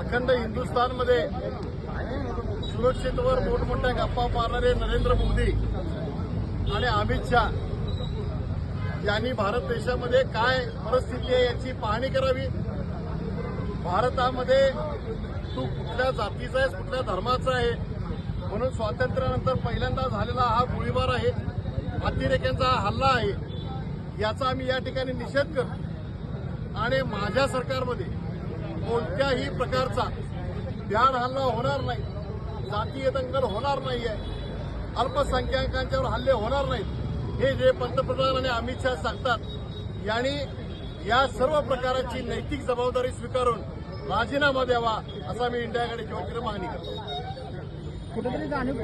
अखंड हिंदुस्थानमध्ये सुरक्षितवर मोठमोठ्या गप्पा मारणारे नरेंद्र मोदी आणि अमित शहा यांनी भारत देशामध्ये काय परिस्थिती आहे याची पाहणी करावी? भारतामध्ये तू कुठल्या जातीचा आहेस कुठल्या धर्माचा आहे? म्हणून स्वातंत्र्यानंतर पहिल्यांदा झालेला हा गोळीबार आहे अतिरेक्यांचा हा हल्ला आहे याचा आम्ही या ठिकाणी निषेध करतो. आणि माझ्या सरकारमध्ये कोणत्याही प्रकारचा भ्याड हल्ला होणार नाही. जातीय दंगल होणार नाहीये. अल्पसंख्याकांच्यावर हल्ले होणार नाहीत. हे जे पंतप्रधान आणि अमित शहा सांगतात यांनी या सर्व प्रकाराची नैतिक जबाबदारी स्वीकारून राजीनामा द्यावा असा मी इंडिया आघाडीच्या वतीनं मागणी करतो. कुठेतरी